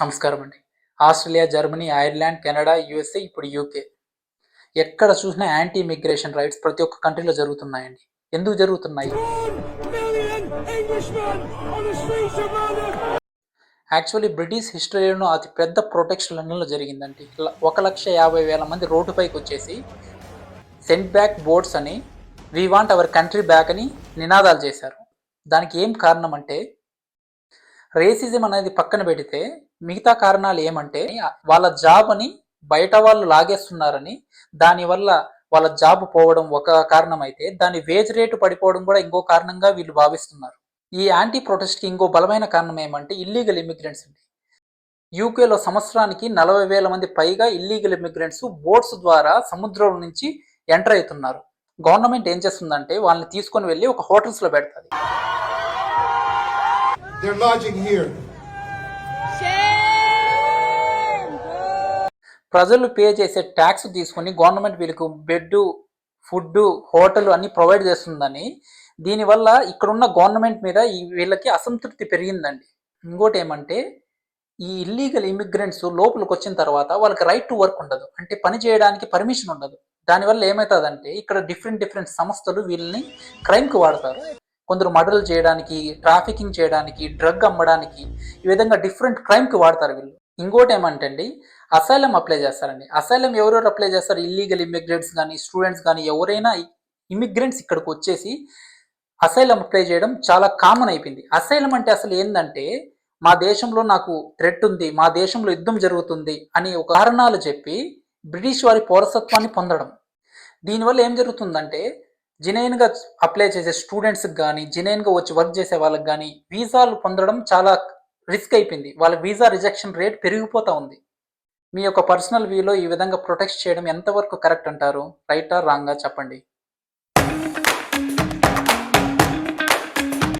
నమస్కారం అండి. Australia Germany Ireland Canada USA ఇప్పుడు యూకే. ఎక్కడ చూసినా యాంటీ ఇమిగ్రేషన్ రైట్స్ ప్రతి ఒక్క కంట్రీలో జరుగుతున్నాయండి. ఎందుకు జరుగుతున్నాయి? యాక్చువల్లీ బ్రిటిష్ హిస్టరీలో అతి పెద్ద ప్రొటెక్షన్ లండన్లో జరిగిందండి. ఒక లక్ష యాభై వేల మంది రోడ్డుపైకి వచ్చేసి సెండ్ బ్యాక్ బోర్డ్స్ అని we want our country back అని నినాదాలు చేశారు. దానికి ఏం కారణం అంటే రేసిజం అనేది పక్కన పెడితే మిగతా కారణాలు ఏమంటే వాళ్ళ జాబ్ అని బయట వాళ్ళు లాగేస్తున్నారని దానివల్ల వాళ్ళ జాబ్ పోవడం ఒక కారణం అయితే దాని వేజ్ రేటు పడిపోవడం కూడా ఇంకో కారణంగా వీళ్ళు భావిస్తున్నారు. ఈ యాంటీ ప్రొటెస్ట్కి ఇంకో బలమైన కారణం ఏమంటే ఇల్లీగల్ ఇమిగ్రెంట్స్ అండి. యూకేలో సంవత్సరానికి నలభై వేల మంది పైగా ఇల్లీగల్ ఇమిగ్రెంట్స్ బోట్స్ ద్వారా సముద్రం నుంచి ఎంటర్ అవుతున్నారు. గవర్నమెంట్ ఏం చేస్తుందంటే వాళ్ళని తీసుకొని వెళ్ళి ఒక హోటల్స్లో పెడుతుంది. They're lodging here. ప్రజలు పే చేసే ట్యాక్స్ తీసుకొని గవర్నమెంట్ వీళ్ళకు బెడ్ ఫుడ్ హోటల్ అన్ని ప్రొవైడ్ చేస్తుందని. దీనివల్ల ఇక్కడున్న గవర్నమెంట్ మీద ఈ వీళ్ళకి అసంతృప్తి పెరిగిందండి. ఇంకోటి ఏమంటే ఈ ఇల్లీగల్ ఇమిగ్రెంట్స్ లోపలికి వచ్చిన తర్వాత వాళ్ళకి రైట్ టు వర్క్ ఉండదు. అంటే పని చేయడానికి పర్మిషన్ ఉండదు. దానివల్ల ఏమవుతుందంటే ఇక్కడ డిఫరెంట్ డిఫరెంట్ సంస్థలు వీళ్ళని క్రైమ్కి వాడతారు. కొందరు మర్డర్లు చేయడానికి ట్రాఫికింగ్ చేయడానికి డ్రగ్ అమ్మడానికి ఈ విధంగా డిఫరెంట్ క్రైమ్కి వాడతారు వీళ్ళు. ఇంకోటి ఏమంటే అండి అసైలం అప్లై చేస్తారండి. అసైలం ఎవరెవరు అప్లై చేస్తారు? ఇల్లీగల్ ఇమిగ్రెంట్స్ కానీ స్టూడెంట్స్ కానీ ఎవరైనా ఇమిగ్రెంట్స్ ఇక్కడికి వచ్చేసి అసైలం అప్లై చేయడం చాలా కామన్ అయిపోయింది. అసైలం అంటే అసలు ఏంటంటే మా దేశంలో నాకు థ్రెట్ ఉంది మా దేశంలో యుద్ధం జరుగుతుంది అని ఒక కారణాలు చెప్పి బ్రిటిష్ వారి పౌరసత్వాన్ని పొందడం. దీనివల్ల ఏం జరుగుతుందంటే జినైన్గా అప్లై చేసే స్టూడెంట్స్కి కానీ జినైన్గా వచ్చి వర్క్ చేసే వాళ్ళకి కానీ వీసాలు పొందడం చాలా రిస్క్ అయిపోయింది. వాళ్ళ వీసా రిజెక్షన్ రేట్ పెరిగిపోతూ ఉంది. మీ యొక్క పర్సనల్ వ్యూలో ఈ విధంగా ప్రొటెక్ట్ చేయడం ఎంతవరకు కరెక్ట్ అంటారు? రైటా రాంగా చెప్పండి.